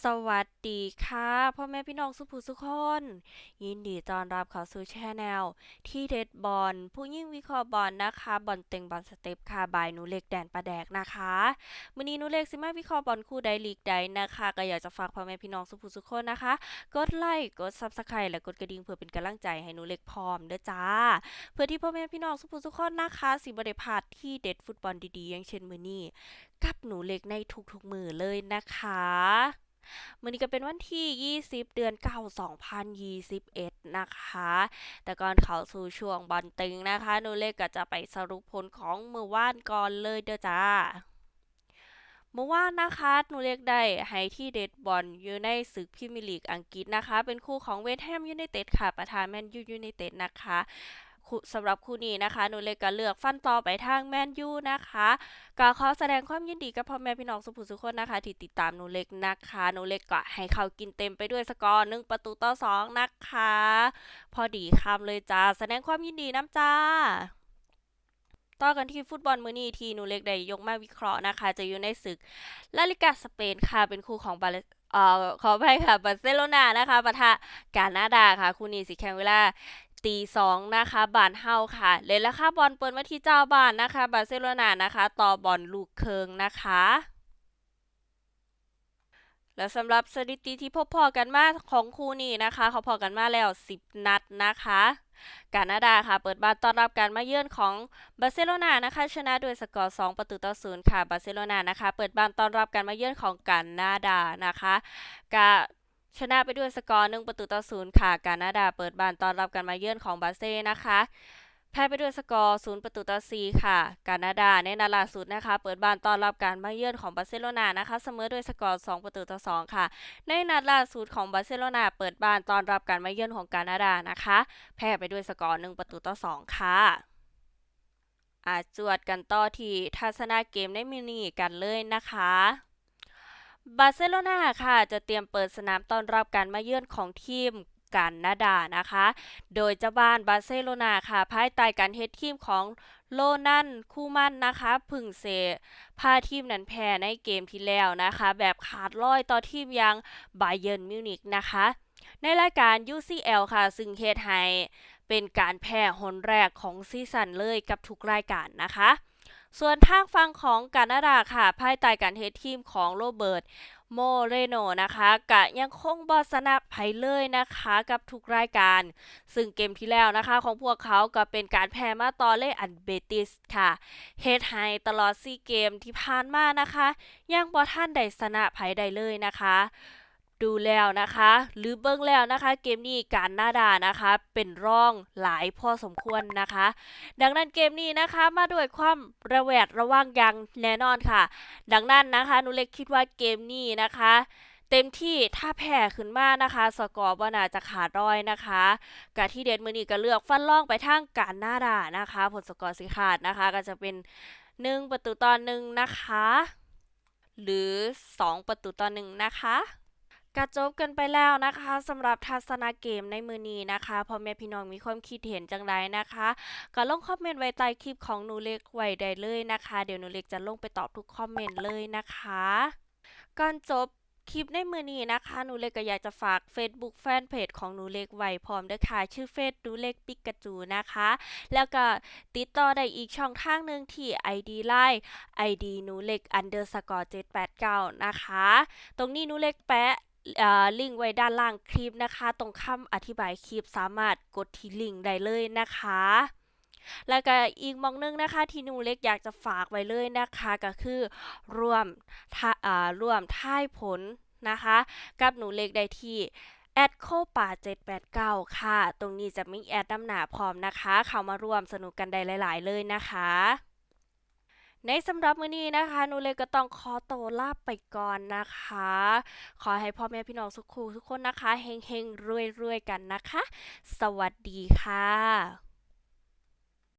สวัสดีค่ะพ่อแม่พี่น้องสุภูสุคน ยินดีต้อนรับเข้าสู่ชแนลที่เด็ดบอลผู้ยิ่งวิเคราะห์บอลนะคะบอลเต็งบอลสเต็ปค่ะบายหนูเล็กแดนประแดกนะคะมื้อนี้หนูเล็กสิมาวิเคราะห์บอลคู่ใดลีกใดนะคะก็อยากจะฝากพ่อแม่พี่น้องสุภูสุคนนะคะ กดไลค์กดซับสไครต์และกดกระดิ่งเพื่อเป็นกำลังใจให้หนูเล็กพร้อมเด้อจ้า เพื่อที่พ่อแม่พี่น้องสุภูสุคนนะคะ สิบ่ได้พลาดที่เด็ดฟุตบอลดีๆอย่างเช่นมื้อนี้ กับหนูเล็กในทุกๆมือเลยนะคะมือนี้ก็เป็นวันที่ 20 เดือน9 2021 นะคะ แต่ก่อนเข้าสู่ช่วงบอลตึงนะคะ หนูเล็กก็จะไปสรุปผลของมือวานก่อนเลยเด้อจ้า เมื่อวานนะคะหนูเล็กได้ให้ที่เด็ดบอลอยู่ในศึกพรีเมียร์ลีกอังกฤษนะคะ เป็นคู่ของเวสต์แฮมยูไนเต็ดค่ะ ประธานแมนยูยูไนเต็ดนะคะ สำหรับคู่นี้นะคะ หนูเล็กก็เลือกฟันต่อไปทางแมนยูนะคะก็ขอแสดงความยินดีกับพ่อแม่พี่น้องสุภุสุคนนะคะ ที่ติดตามหนูเล็กนะคะหนูเล็กก็ให้เขากินเต็มไปด้วยสกอร์หนึ่งประตูต่อสองนะคะ พอดีคำเลยจ้าแสดงความยินดีน้ำจ้าต่อกันที่ฟุตบอลมือนี้ที่หนูเล็กได้ยกมาวิเคราะห์นะคะ จะอยู่ในศึกลาลิกาสเปนค่ะเป็นคู่ของบาเลเอ่อขออภัยค่ะบาร์เซโลนานะคะปะทะกานาดาค่ะ คู่นี้สิแข่งเวลา ตีสองนะคะบานเฮาค่ะเลยราคาบอลเปิดมาที่เจ้าบ้านนะคะ บาร์เซโลนานะคะ ต่อบอลลูกเคิงนะคะแล้วสำหรับสถิติที่พบพอกันมาของคู่นี้นะคะ เขาพอกันมาแล้ว 10 นัดนะคะกานาดาค่ะ เปิดบ้านต้อนรับการมาเยือนของบาร์เซโลนานะคะ ชนะด้วยสกอร์ 2 ประตูต่อ0ค่ะบาร์เซโลนานะคะ เปิดบ้านต้อนรับการมาเยือนของกานาดานะคะกา ชนะไปด้วยสกอร์1ประตูต่อ0ค่ะ กานาดาเปิดบ้านต้อนรับการมาเยือนของบาเซนะคะแพ้ไปด้วยสกอร์0ประตูต่อ4ค่ะ กานาดาในนัดล่าสุดนะคะ เปิดบ้านต้อนรับการมาเยือนของบาร์เซโลนานะคะเสมอด้วยสกอร์2ประตูต่อ2ค่ะ ในนัดล่าสุดของบาร์เซโลนาเปิดบ้านต้อนรับการมาเยือนของกานาดานะคะ แพ้ไปด้วยสกอร์1ประตูต่อ2ค่ะอาจวดกันต่อที่ทัศนาเกมในมินิกันเลยนะคะ บาร์เซโลนาค่ะจะเตรียมเปิดสนามต้อนรับการมาเยือนของทีมกานนาดานะคะ โดยเจ้าบ้านบาร์เซโลนาค่ะ ภายใต้การเฮดทีมของโลนันคู่มั่นนะคะ พึ่งเซพาทีมนั้นแพ้ในเกมที่แล้วนะคะ แบบขาดลอยต่อทีมย่างบาเยิร์นมิวนิกนะคะ ในรายการ UCL ค่ะ ซึ่งเฮดให้เป็นการแพ้หนแรกของซีซั่นเลยกับทุกรายการนะคะ ส่วนทางฝั่งของกานาดาค่ะ ภายใต้การเฮดทีมของโรเบิร์ตโมเรโนนะคะกะยังคงบอสนะไผเลยนะคะกับทุกรายการ ซึ่งเกมที่แล้วนะคะของพวกเขาก็เป็นการแพ้มาตอเล่อันเบติสค่ะเฮดไฮตลอด4เกมที่ผ่านมานะคะ ยังบอท่านได้สนะไผได้เลยนะคะ ดูแล้วนะคะ หรือเบิ้งแล้วนะคะ เกมนี้การหน้าด่านะคะ เป็นร่องหลายพอสมควรนะคะ ดังนั้นเกมนี้นะคะมาด้วยความระแวดระวังอย่างแน่นอนค่ะ ดังนั้นนะคะหนูเล็กคิดว่าเกมนี้นะคะเต็มที่ถ้าแพ้ขึ้นมานะคะ สกอร์บ่น่าจะขาดร้อยนะคะกะที่เด็ดมือนี้ก็เลือกฟันล่องไปทางการหน้าด่านะคะ ผลสกอร์สิขาดนะคะ ก็จะเป็น 1 ประตูต่อหนึ่งนะคะ หรือ 2 ประตูต่อหนึ่งนะคะ กระจบกันไปแล้วนะคะสำหรับทัศนาเกมในมือนี้นะคะพ่อแม่พี่น้องมีความคิดเห็นจังไรนะคะ ก็ลงคอมเมนต์ไว้ใต้คลิปของหนูเล็กไว้ได้เลยนะคะ เดี๋ยวหนูเล็กจะลงไปตอบทุกคอมเมนต์เลยนะคะก่อนจบคลิปในมือนี้นะคะ หนูเล็กก็อยากจะฝาก Facebook Fanpage ของหนูเล็กไว้พร้อมด้วยค่ะ ชื่อเฟซหนูเล็กปิกาจูนะคะ แล้วก็ติดต่อได้อีกช่องทางหนึ่งที่ ID Line ID หนูเล็ก underscore 789 นะคะ ตรงนี้หนูเล็กแปะ ลิงก์ไว้ด้านล่างคลิปนะคะ ตรงคำอธิบายคลิปสามารถกดที่ลิงก์ได้เลยนะคะ แล้วก็อีกมองนึงนะคะ ที่หนูเล็กอยากจะฝากไว้เลยนะคะ ก็คือร่วมท่าร่วมท่ายผลนะคะ กับหนูเล็กได้ที่แอดโคป่า789 ค่ะ ตรงนี้จะมีแอดน้ำหนาพร้อมนะคะ เข้ามาร่วมสนุกกันได้หลาย ๆ เลยนะคะ ในสำหรับมื้อนี้นะคะหนูเลยก็ต้องขอตัวลาไปก่อนนะคะ ขอให้พ่อแม่พี่น้องสุขูทุกคนนะคะเฮงเฮงรวยๆกันนะคะ สวัสดีค่ะ